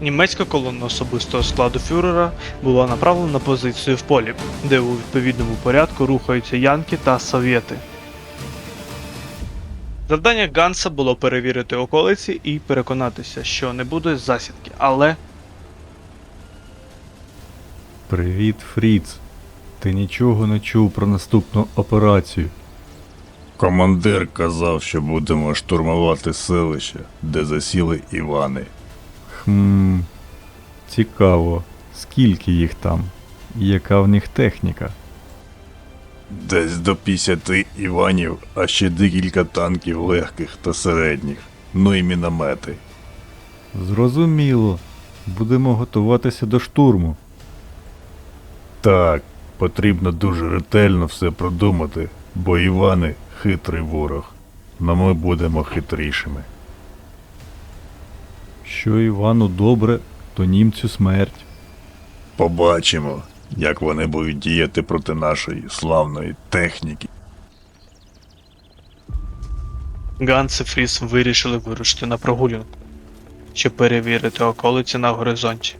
Німецька колона особистого складу фюрера була направлена на позицію в полі, де у відповідному порядку рухаються янки та совєти. Завдання Ганса було перевірити околиці і переконатися, що не буде засідки, але Привіт, Фріц. Ти нічого не чув про наступну операцію. Командир казав, що будемо штурмувати селище, де засіли Івани. Хм. Цікаво, скільки їх там? І яка в них техніка? Десь до 50 Іванів, а ще декілька танків легких та середніх, ну і міномети. Зрозуміло. Будемо готуватися до штурму. Так, потрібно дуже ретельно все продумати, бо Івани хитрий ворог, но ми будемо хитрішими. Що Івану добре, то німцю смерть. Побачимо, як вони будуть діяти проти нашої славної техніки. Ганс і Фріс вирішили вирушити на прогулянку, щоб перевірити околиці на горизонті.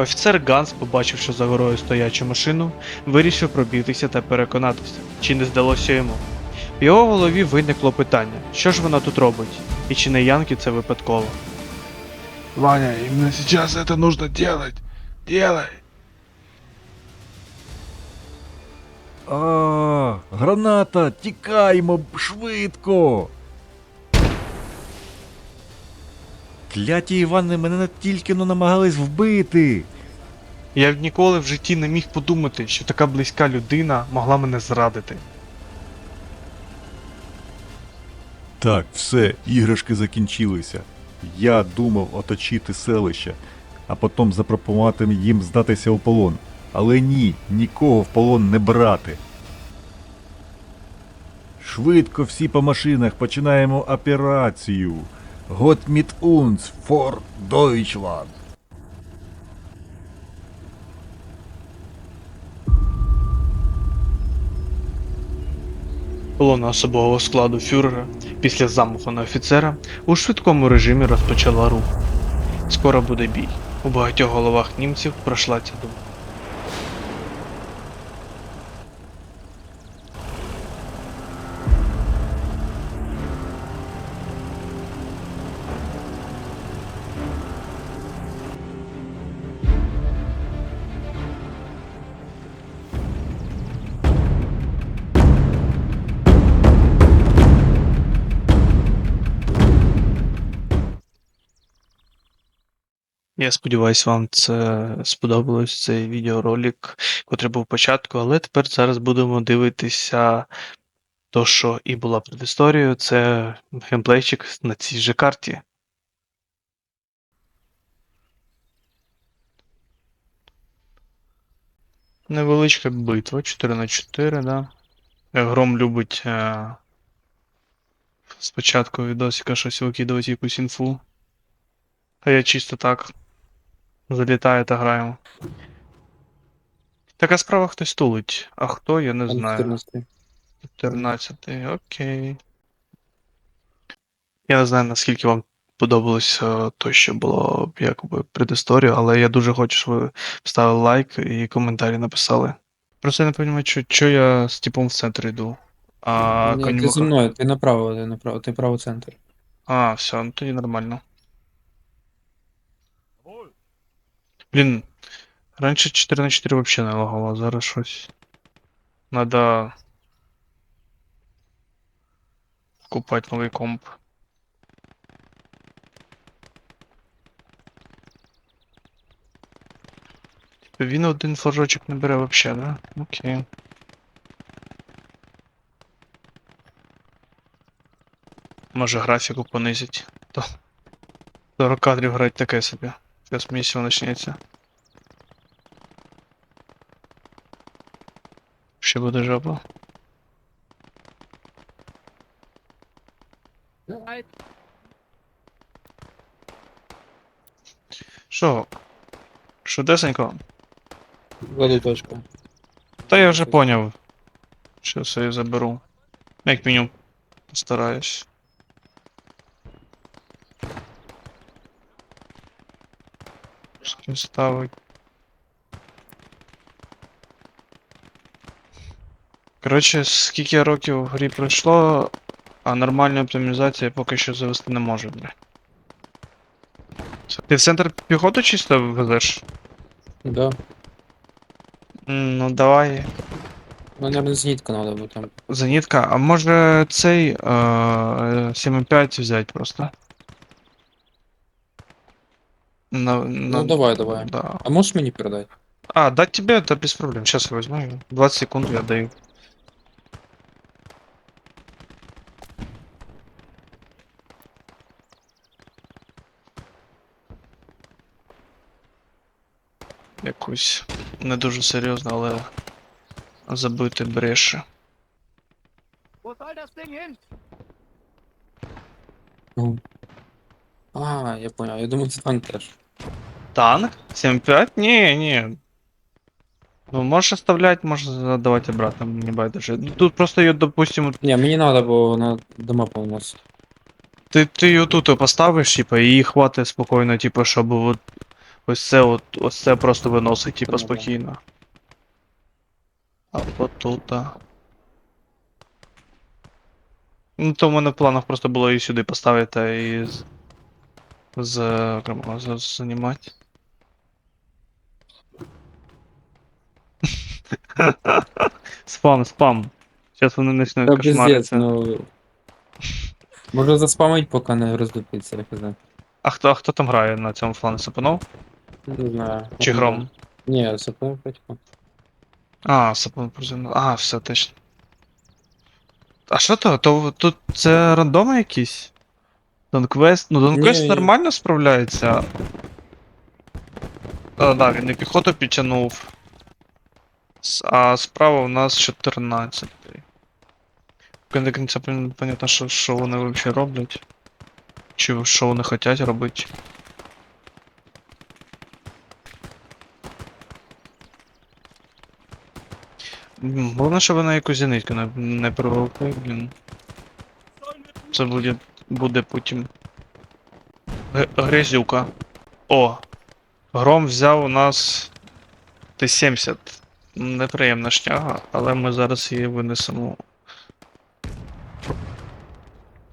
Офіцер Ганс, побачивши за горою стоячу машину, вирішив пробігтися та переконатися, чи не здалося йому. В його голові виникло питання, що ж вона тут робить, і чи не Янки це випадково. Ваня, именно сейчас это нужно делать. Делай. А, граната! Тікаймо швидко. Кляті Івани мене тільки но намагались вбити. Я б ніколи в житті не міг подумати, що така близька людина могла мене зрадити. Так, все, іграшки закінчилися. Я думав оточити селище, а потім запропонувати їм здатися у полон. Але ні, нікого в полон не брати. Швидко всі по машинах починаємо операцію. Gott mit uns for Deutschland. Колона особового складу фюрера після замаху на офіцера у швидкому режимі розпочала рух. Скоро буде бій. У багатьох головах німців пройшла ця думка. Я сподіваюся, вам це сподобалось цей відеоролик, котрий був початку, але тепер зараз будемо дивитися то, що і була предісторією, це геймплейчик на цій же карті. Невеличка битва 4 на 4, да. Гром любить е- спочатку відосика щось викидувати якусь інфу. А я чисто так залітаю та граємо. Така справа хтось тулить. А хто, я не знаю. 14. 14, окей. Я не знаю, наскільки вам подобалося то, що було якби предісторію, але я дуже хочу, щоб ви поставили лайк і коментарі написали. Просто я не розумію, що, що я з типом в центр йду. А Ні, ти зі мною, ти направо, ти направо, ти право центр. А, все, ну тоді нормально. Блін, раніше 4 на 4 вообще не лагало, а зараз щось. Надо купати новий комп. Типа Він один флажочок не бере вообще, да? Окей. Може графіку понизить. То 40 кадрів грати таке собі. Зараз місія почнеться. Ще буде жопа. Що? Швидесенько? Кладу точку. Та я вже поняв. Щас я її заберу. Як мінімум постараюсь. Скін ставить. Коротше, скільки років в грі пройшло, а нормальної оптимізації поки що завести не можу, бля. Ти в центр піхоту чисто везеш? Да. Ну давай. Ну, наверное, зенітка надо, бо там. А може цей е, 7.5 взяти просто? На, на... Ну давай, давай. Да. А можеш мені передати? А, дать тебе, да без проблем. Сейчас я возьму. 20 секунд я даю. Якусь не дуже серйозно, але забити бреше. Ну. А, я понял. Я думаю, це танк теж. Танк? 7.5? Не, не. Ну, можешь оставлять, можешь задавать обратно, не байдуже. Ну, Тут просто ее, допустим, Ні, мені надо, бо вона дома повносить. ти, ти її тут поставиш, типа, і її хватить спокійно, типа, щоб от, ось це от, ось це просто виносить, типа, спокійно. А от тут. а. Ну, то в мене в планах просто було її сюди поставити і з. з. З, знімати. Спам, спам. Зараз вони почнуть пиздец, кошмаритися. ну. Може заспамить, поки не роздупиться, я не знаю. А хто, а хто там грає на цьому флані? Сапанов? Не знаю. Чи гром? Ні, сапон батько. А, Сапон приземлив. А, все точно. А що то? То тут це рандоми якісь? Донквест. Ну, Донквест Ні. нормально справляється. А, да, він і піхоту підтягнув. А справа у нас 14. Поки кінця понятно, що, що вони взагалі роблять. Чи що вони хочуть робити. Головне, щоб вона якусь зенитку не, не провокує, блін. Це буде, буде потім. Грязюка. О! Гром взяв у нас Т-70. Неприємна шняга, але ми зараз її винесемо.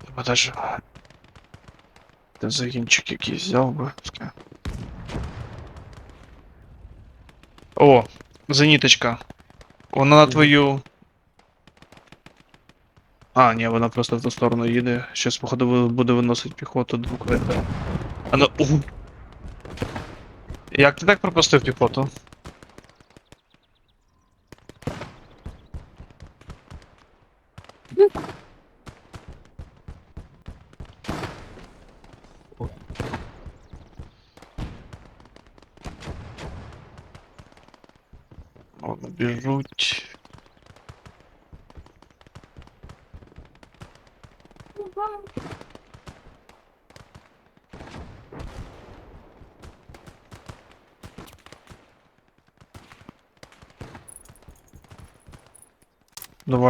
Треба даже. Де загінчик якийсь взяв би. О! Зеніточка. Вона на твою. А, ні, вона просто в ту сторону їде. Щас, походу, буде виносити піхоту до укриття. А ну. угу. Як ти так пропустив піхоту? Ладно, біжуть.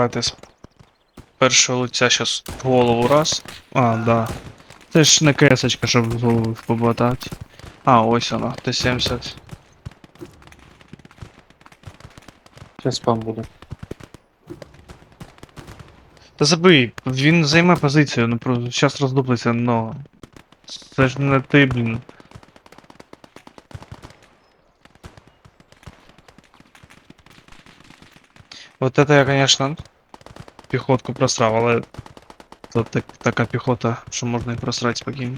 Давайте з першого лиця щас в голову раз. А, да. Це ж не кесочка, щоб голову поботати. А, ось вона, Т-70. Зараз спам буде. Та забий, він займе позицію, ну просто зараз роздуплиться, но. Це ж не ти, блін. Вот это я, конечно, піхотку просрав, але то так, така піхота, що можна і просрати спокійно.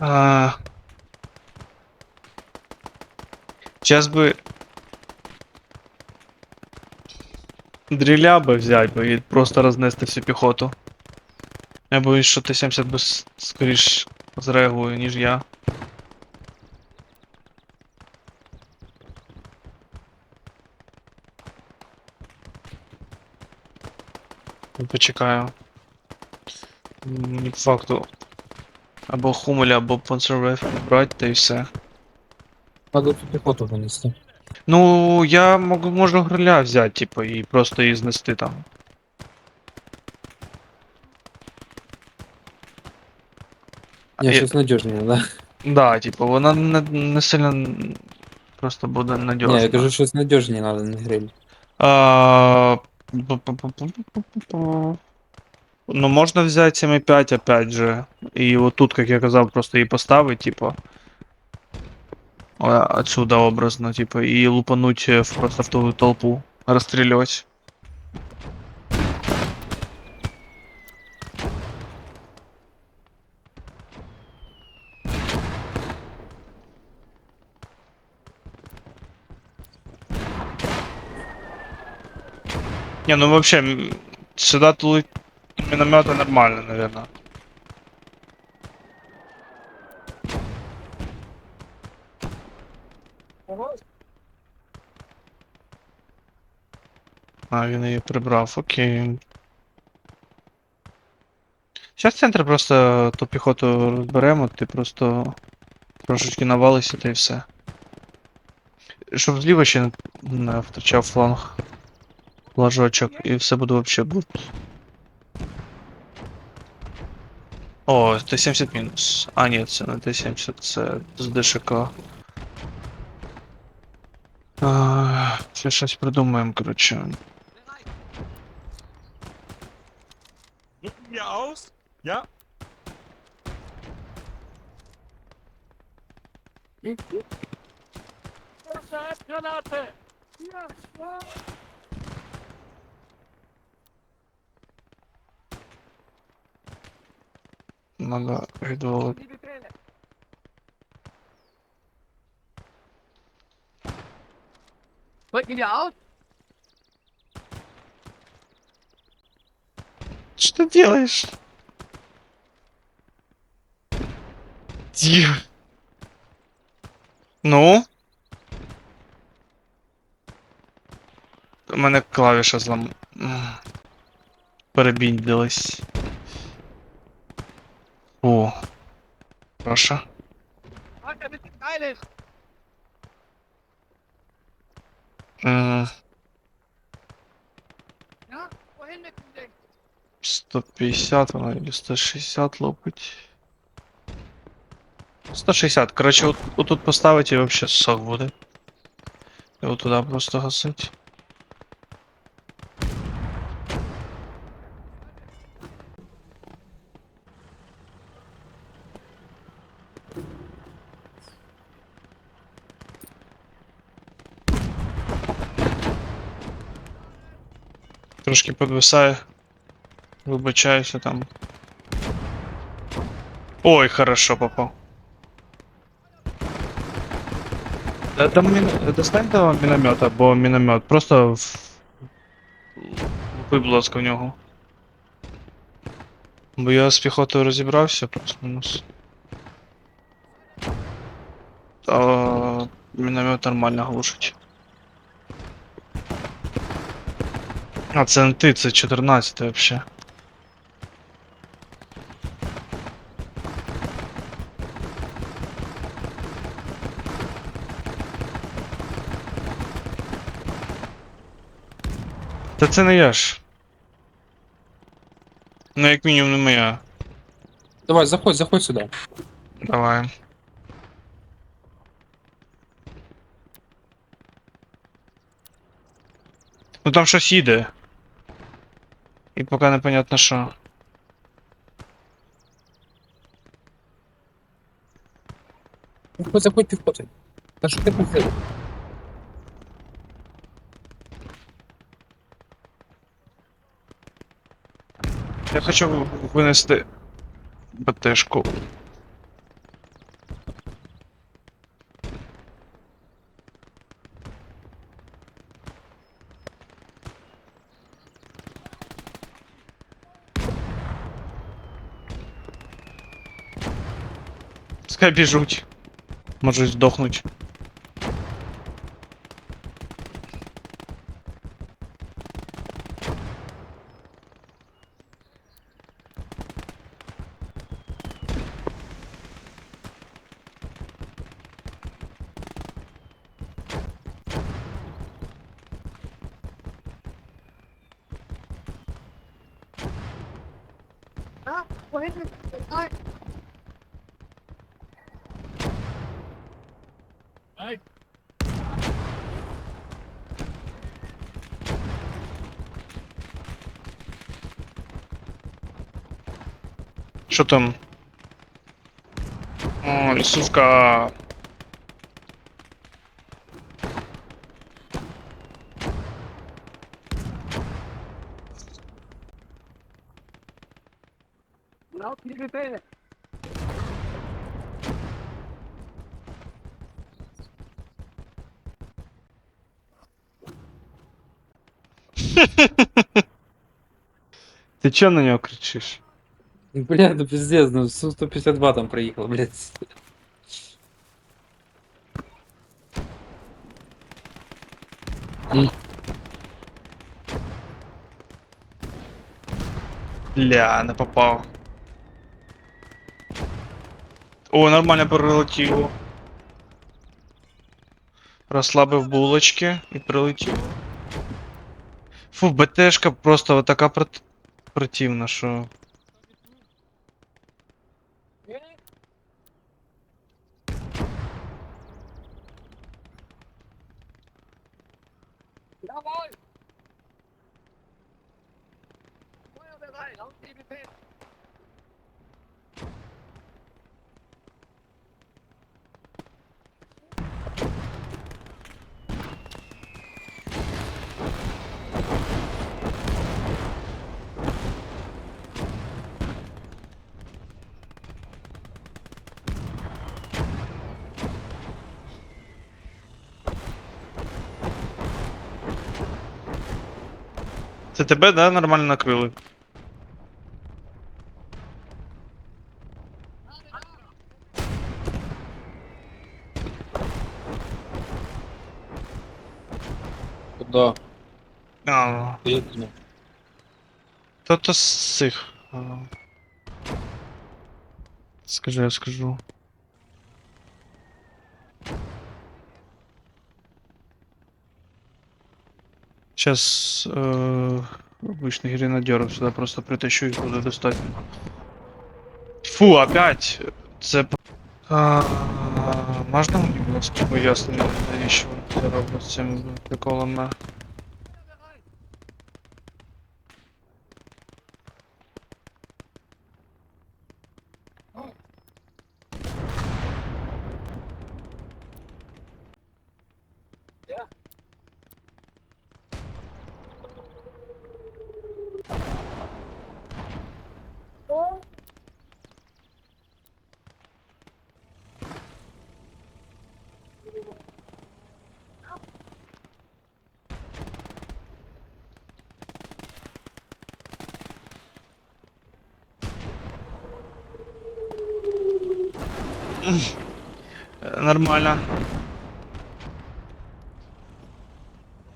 А... Сейчас би Дріля би взять би і просто рознести всю піхоту. Я боюсь, що Т-70 би с- скоріш зреагує, ніж я. Почекаю. Не по факту. Або Хумеля, або Панцервеф брати, та й все. Надо цю піхоту винести. Ну, я можу, можу гриля взяти, типу, і просто її знести там. Я Е, щось надіжніше, да? Да, типу, вона не, не сильно просто буде надіжна. Ні, я кажу, щось надіжніше надо, не гриль. А. Ну, можна взяти 7.5 опять же. І отут, як я казав, просто її поставити, типу. а, Отсюда образно, типу, і лупануть е, в- просто в ту толпу. Розстрілювати. Не, ну вообще, сюда тулить миномета нормально, наверное. А, він її прибрав, окей. Сейчас центр просто ту піхоту розберемо, ти просто трошечки навалися та й все. Щоб зліва ще не- не втрачав фланг. Флажочок, і все буде вообще гуд. О, Т-70 мінус. А, ні, це не Т-70, це з ДШК. А, Ще щось придумаємо, коротше. Надо відволити. You out? Что ты делаешь? Тихо. Ну? У мене клавіша злам. Перебіндилась. О. Прошу. Alter, bist du geil? М, Ja? Wohin mit dem Ding? 150 вона или 160 лопить. 160. Короче, от, отут поставить і вообще сок буде. І от туди просто гасить. Трошки підвисає. Вибачаюся там. Ой, хорошо попав. Да, да, мін... Достань того міномета, бо міномет. Просто в... Лупи, будь ласка, в нього. Бо я з піхотою розібрався, плюс-мінус. Та міномет нормально глушить. А, це не ти, це 14 вообще. Та це не я ж. Ну, як мінімум, не моя. Давай, заходь, заходь сюди. Давай. Ну там щось їде. І поки непонятно що. Заходь, заходь піхоти. Та що ти похилив? Я хочу винести БТшку. Пускай біжуть. Можуть здохнуть. Ah, where is the start? Що там? О, лісовка. Laut die Befehle. Ти чого на нього кричиш? Бля, ну пиздец, ну Су-152 там проїхав, блядь. Ля, не попав. О, нормально прилетіло. Розслабив булочки і прилетіло. Фу, БТшка просто така прот... противна, що. Це тебе, да, нормально накрили? Куда? А, Поїхали. то то з цих. а. Скажи, я скажу. Сейчас э, обычных гренадеров сюда просто притащу и буду достатньо. Фу, опять! Це... п- А, можна мені, будь ласка, пояснення, навіщо вони це роблять з цим приколом на... Нормально.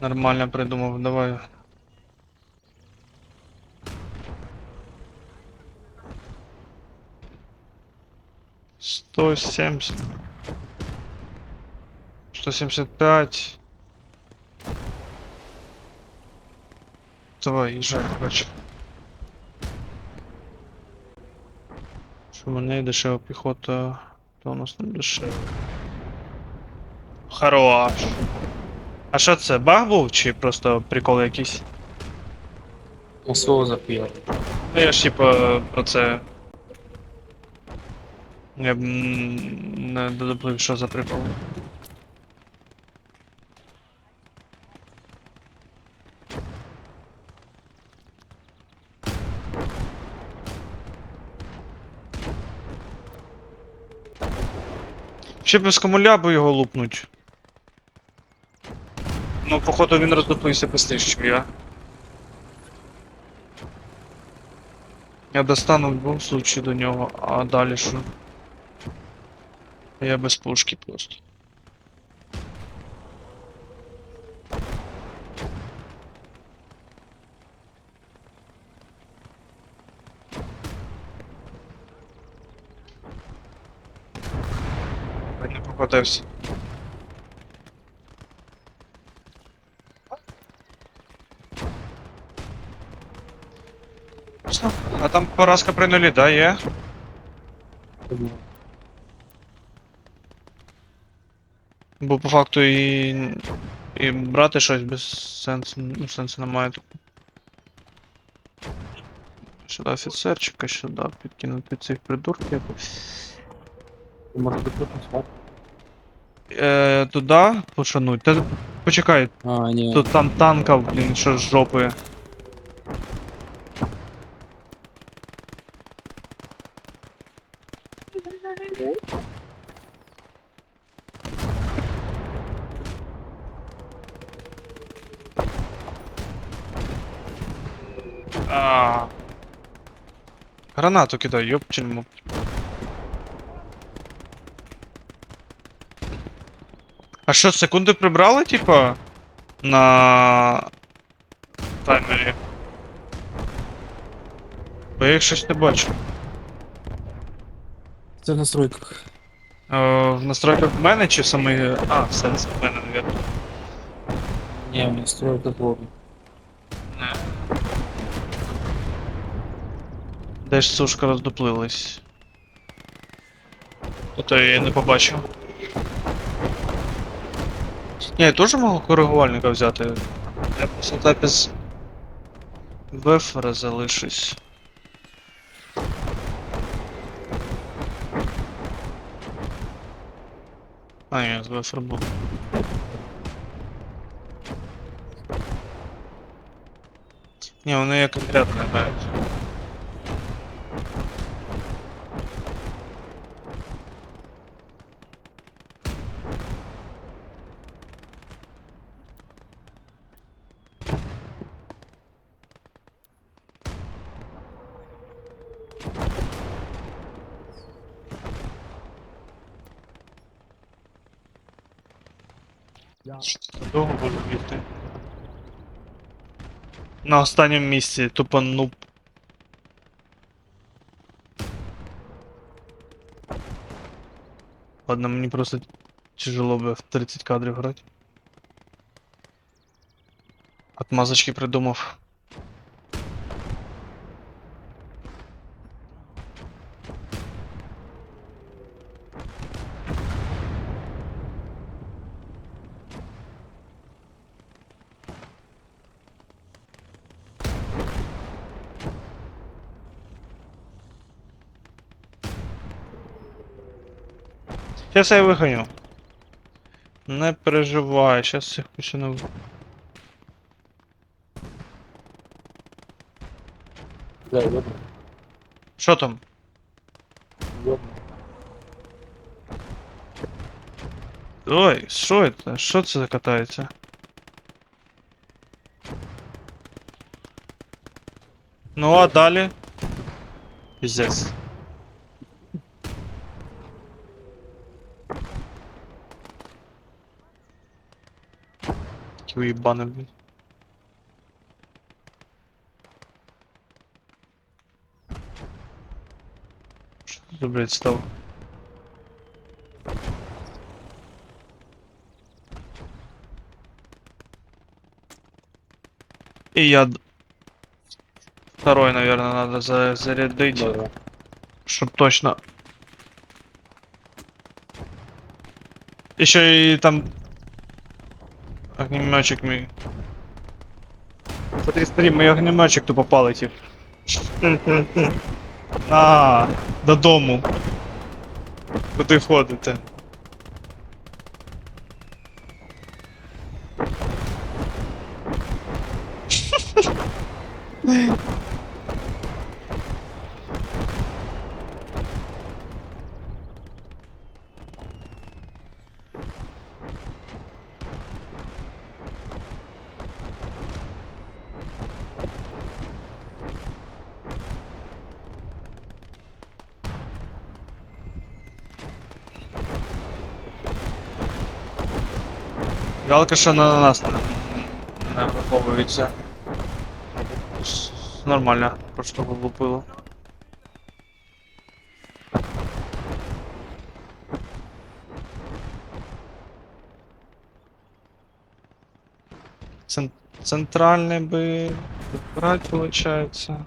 Нормально придумав, давай. Сто семьдесят. Сто семьдесят пять. Давай, їжджай, короче. Що мене дешева піхота, то у нас на душе. Хорош. А що це, баг був чи просто прикол якийсь? Усього захуяв. Ну я ж типа про це. Я б не доплив, що за прикол. Ще без комулябу його лупнуть. Ну, походу він роздупився пустиш, ніж я. Я достану в будь-якому случае до нього, а далі що? Я без пушки просто. Не. А там поразка при нулі, да, є? Бо по факту і. І брати щось без сенсу, ну, сенсу немає. Сюди офіцерчика, сюди підкинути цих придурків. Може бути тут спати? Е, туди пошануть. Та почекай, А, ні. тут там танка, блін, що з жопи. А. Гранату кидай, ёпчельму. А що, секунди прибрали, типа? На таймері. Бо я їх щось не бачу. Це в настройках. Е, в настройках в мене чи саме. А, в сенсі в мене, навірно. Ні, в настройках лобі. Не. Де ж сушка роздуплилась? Ото я її не побачив. Ні, я теж можу коригувальника взяти. Я просто так без бефера залишусь. А, ні, з бефер був. Ні, вони як конкретно грають. Довго буду бігти. На останньому місці, тупо нуб. Ладно, мені просто тяжело би в 30 кадрів грати. Отмазочки придумав. Сейчас я вигоню. Не переживай, сейчас їх почну. Да, йобно. Що там? Йобно. Ой, що це? Що це катається? Ну а далі? Пиздец. Такі уїбани, блін. Що це за, блядь, стало? И я... д- Второй, наверное, надо за зарядить, Добре. чтоб точно... Еще и там... Огнеметчик мой. Смотри, смотри, мой огнеметчик тупо палить. А, додому. Куди ходите? Жалко, що на нас не. С- Нормально, просто влупило. Цен- центральный бы брать получается.